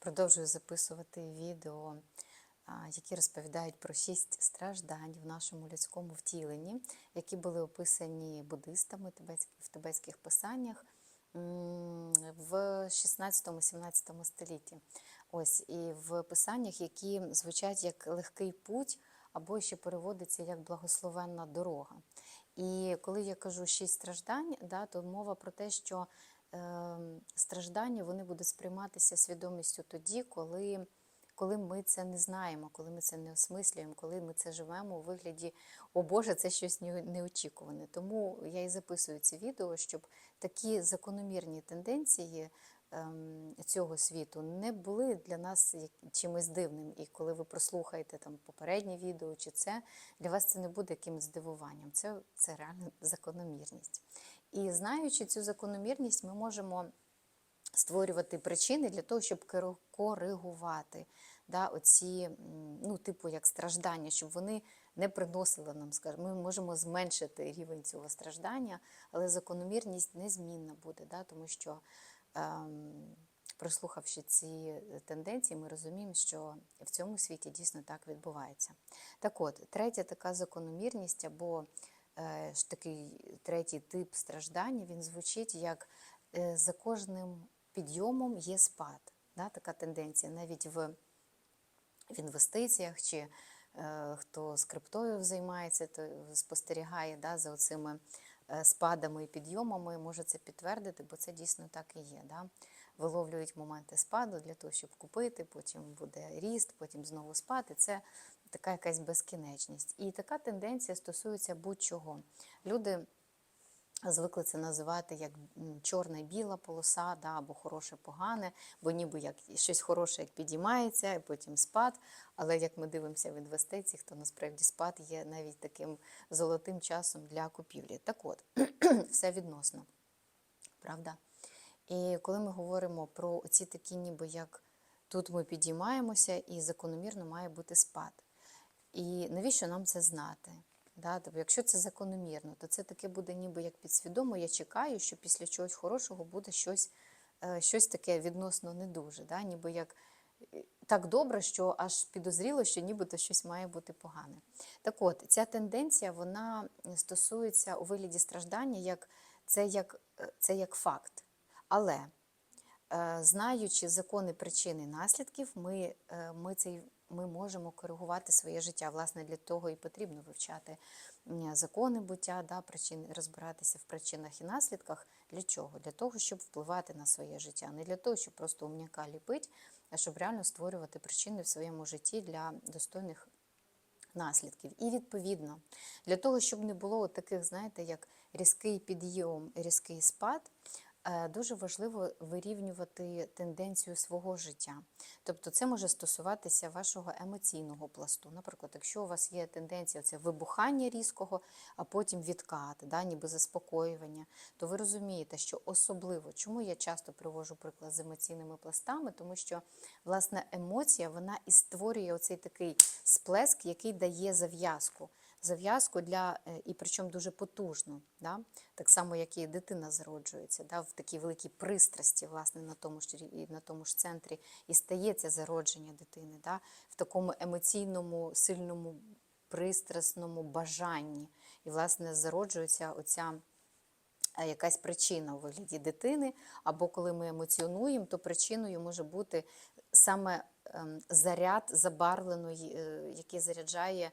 Продовжую записувати відео, які розповідають про шість страждань в нашому людському втіленні, які були описані буддистами в тибетських писаннях в 16-17 столітті. Ось і в писаннях, які звучать як легкий путь, або ще переводиться як благословенна дорога. І коли я кажу шість страждань, да, то мова про те, що страждання вони будуть сприйматися свідомістю тоді, коли, коли ми це не знаємо, коли ми це не осмислюємо, коли ми це живемо у вигляді О Боже, це щось неочікуване. Тому я і записую ці відео, щоб такі закономірні тенденції ем, цього світу не були для нас чимось дивним. І коли ви прослухаєте там попереднє відео чи це, для вас це не буде якимось здивуванням. Це, це реально закономірність. І знаючи цю закономірність, ми можемо створювати причини для того, щоб коригувати да, оці, ну, типу, як страждання, щоб вони не приносили нам, скажімо, ми можемо зменшити рівень цього страждання, але закономірність незмінна буде, да, тому що. Ем, Прослухавши ці тенденції, ми розуміємо, що в цьому світі дійсно так відбувається. Так от, третя така закономірність або такий третій тип страждання, він звучить як е, за кожним підйомом є спад. Да, така тенденція навіть в, в інвестиціях чи е, хто з криптою займається, то спостерігає да, за оцими е, спадами і підйомами, може це підтвердити, бо це дійсно так і є. Да? Виловлюють моменти спаду для того, щоб купити, потім буде ріст, потім знову спад. І це така якась безкінечність. І така тенденція стосується будь-чого. Люди звикли це називати як чорна і біла полоса, да, або хороше, погане, бо ніби як щось хороше як підіймається, і потім спад. Але як ми дивимося в інвестиціях, то насправді спад є навіть таким золотим часом для купівлі. Так от, все відносно, правда? І коли ми говоримо про ці такі, ніби як тут ми підіймаємося, і закономірно має бути спад. І навіщо нам це знати? Да? Тобто, якщо це закономірно, то це таке буде ніби як підсвідомо. Я чекаю, що після чогось хорошого буде щось, е, щось таке відносно не дуже. Да? Ніби як е, так добре, що аж підозріло, що нібито щось має бути погане. Так от, ця тенденція вона стосується у вигляді страждання, як це як, е, це як факт. Але е, знаючи закони причин і наслідків, ми, е, ми, цей, ми можемо коригувати своє життя. Власне, для того і потрібно вивчати закони буття, да, причин, розбиратися в причинах і наслідках. Для чого? Для того, щоб впливати на своє життя. Не для того, щоб просто умняка ліпить, а щоб реально створювати причини в своєму житті для достойних наслідків. І відповідно, для того, щоб не було таких, знаєте, як різкий підйом, різкий спад, дуже важливо вирівнювати тенденцію свого життя. Тобто це може стосуватися вашого емоційного пласту. Наприклад, якщо у вас є тенденція це вибухання різкого, а потім відкат, да, ніби заспокоювання, то ви розумієте, що особливо, чому я часто привожу приклад з емоційними пластами, тому що власне емоція вона і створює оцей такий сплеск, який дає зав'язку. Зав'язку для, е, і причому дуже потужну, да? так само, як і дитина зароджується, да? в такій великій пристрасті, власне, на тому ж, і на тому ж центрі і стається зародження дитини, да? в такому емоційному, сильному, пристрасному бажанні. І, власне, зароджується оця е, якась причина у вигляді дитини, або коли ми емоціонуємо, то причиною може бути саме ем, заряд забарвленої, е, який заряджає,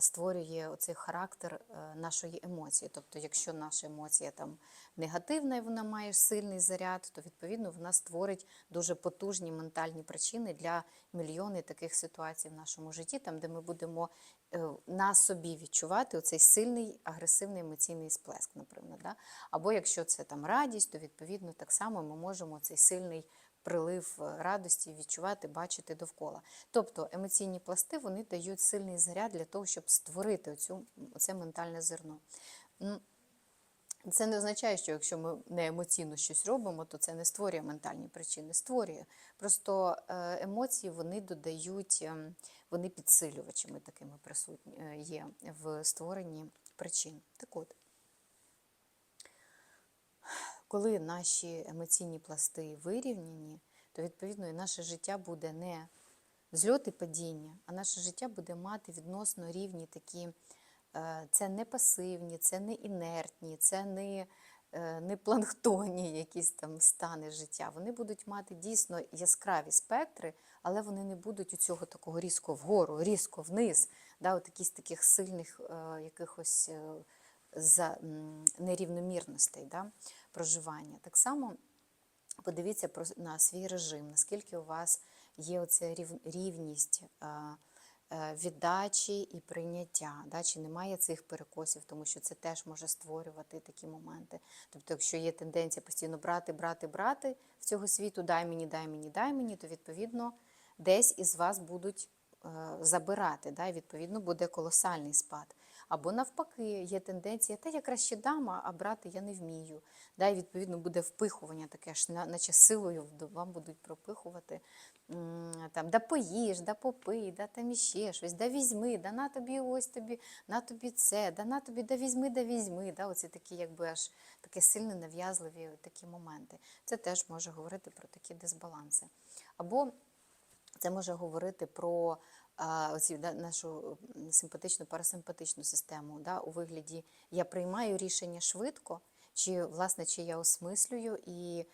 створює оцей характер е, нашої емоції. Тобто, якщо наша емоція там негативна і вона має сильний заряд, то відповідно вона створить дуже потужні ментальні причини для мільйони таких ситуацій в нашому житті, там де ми будемо е, на собі відчувати оцей сильний агресивний емоційний сплеск, наприклад. Да? Або якщо це там радість, то відповідно так само ми можемо цей сильний прилив е, радості відчувати, бачити довкола. Тобто емоційні пласти вони дають сильний заряд для того, щоб створити оцю, оце ментальне зерно. Це не означає, що якщо ми не емоційно щось робимо, то це не створює ментальні причини. Створює. Просто е, емоції вони додають, ем, вони підсилювачами такими присутні е, є в створенні причин. Так от, коли наші емоційні пласти вирівняні, то відповідно і наше життя буде не взльот і падіння, а наше життя буде мати відносно рівні такі. е, Це не пасивні, це не інертні, це не, е, не планктонні якісь там стани життя. Вони будуть мати дійсно яскраві спектри, але вони не будуть у цього такого різко вгору, різко вниз, да, от якісь таких сильних е, якихось за, нерівномірностей да, проживання. Так само подивіться на свій режим, наскільки у вас є оця рівність е, віддачі і прийняття, да, чи немає цих перекосів, тому що це теж може створювати такі моменти. Тобто, якщо є тенденція постійно брати, брати, брати в цього світу, дай мені, дай мені, дай мені, то відповідно десь із вас будуть е, забирати, да, і відповідно буде колосальний спад. Або навпаки, є тенденція, та я краще дам, а брати я не вмію. Да, і відповідно буде впихування таке ж, наче силою вам будуть пропихувати. Там, да поїж, да попий, да там іще щось, да візьми, да на тобі ось тобі, на тобі це, да на тобі, да візьми, да візьми. Да, оці такі, якби аж такі сильно нав'язливі такі моменти. Це теж може говорити про такі дисбаланси. Або це може говорити про оці, да, нашу симпатичну парасимпатичну систему да, у вигляді я приймаю рішення швидко, чи власне чи я осмислюю і,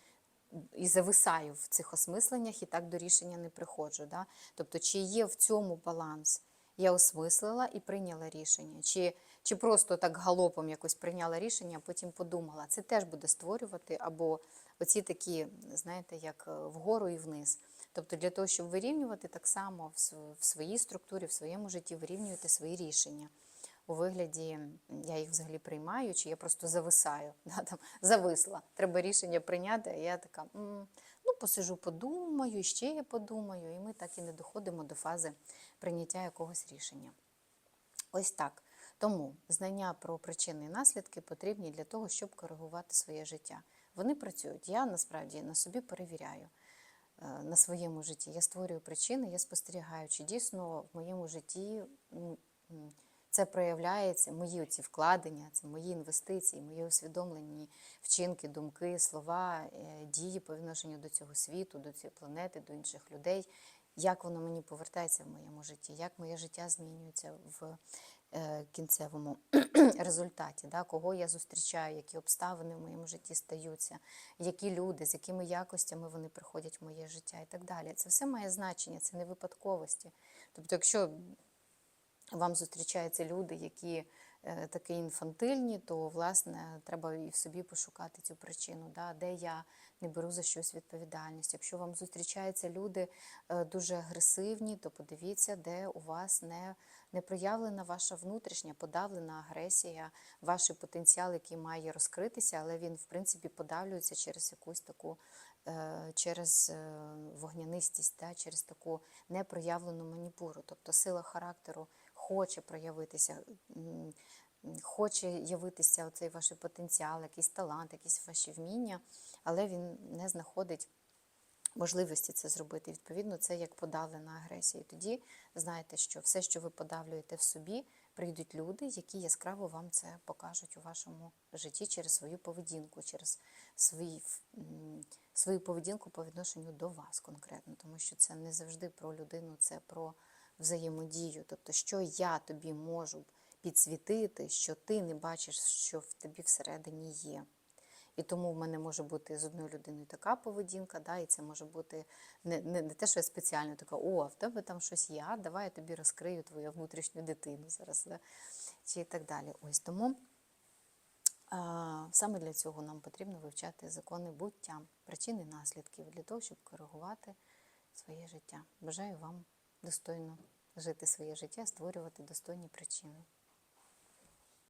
і зависаю в цих осмисленнях, і так до рішення не приходжу. Да? Тобто, чи є в цьому баланс? Я осмислила і прийняла рішення, чи, чи просто так галопом якось прийняла рішення, а потім подумала. Це теж буде створювати або оці такі, знаєте, як е, вгору і вниз. Тобто для того, щоб вирівнювати так само в своїй структурі, в своєму житті вирівнювати свої рішення. У вигляді я їх взагалі приймаю, чи я просто зависаю, да, там, зависла. Треба рішення прийняти, а я така, «М, ну посижу, подумаю, ще я подумаю, і ми так і не доходимо до фази прийняття якогось рішення. Ось так. Тому знання про причини і наслідки потрібні для того, щоб коригувати своє життя. Вони працюють. Я насправді на собі перевіряю е, на своєму житті. Я створюю причини, я спостерігаю, чи дійсно в моєму житті це проявляється, мої ці вкладення, це мої інвестиції, мої усвідомлені вчинки, думки, слова, е, дії по відношенню до цього світу, до цієї планети, до інших людей. Як воно мені повертається в моєму житті, як моє життя змінюється в кінцевому результаті, да, кого я зустрічаю, які обставини в моєму житті стаються, які люди, з якими якостями вони приходять в моє життя і так далі. Це все має значення, це не випадковості. Тобто, якщо вам зустрічаються люди, які е, такі інфантильні, то власне треба і в собі пошукати цю причину, да, де я не беру за щось відповідальність. Якщо вам зустрічаються люди е, дуже агресивні, то подивіться, де у вас не, не проявлена ваша внутрішня подавлена агресія, ваш потенціал, який має розкритися, але він в принципі подавлюється через якусь таку. е, Через е, вогнянистість, да, через таку непроявлену маніпуру. Тобто сила характеру хоче проявитися, хоче явитися оцей ваш потенціал, якийсь талант, якісь ваші вміння, але він не знаходить можливості це зробити. Відповідно, це як подавлена агресія. І тоді знаєте, що все, що ви подавлюєте в собі, прийдуть люди, які яскраво вам це покажуть у вашому житті через свою поведінку, через свої, свою поведінку по відношенню до вас конкретно, тому що це не завжди про людину, це про взаємодію. Тобто, що я тобі можу підсвітити, що ти не бачиш, що в тобі всередині є. І тому в мене може бути з одною людиною така поведінка, да, і це може бути не, не, не те, що я спеціально така, о, а в тебе там щось є, давай я тобі розкрию твою внутрішню дитину зараз, да, чи і так далі. Ось тому а, саме для цього нам потрібно вивчати закони буття, причини і наслідків для того, щоб коригувати своє життя. Бажаю вам достойно жити своє життя, створювати достойні причини.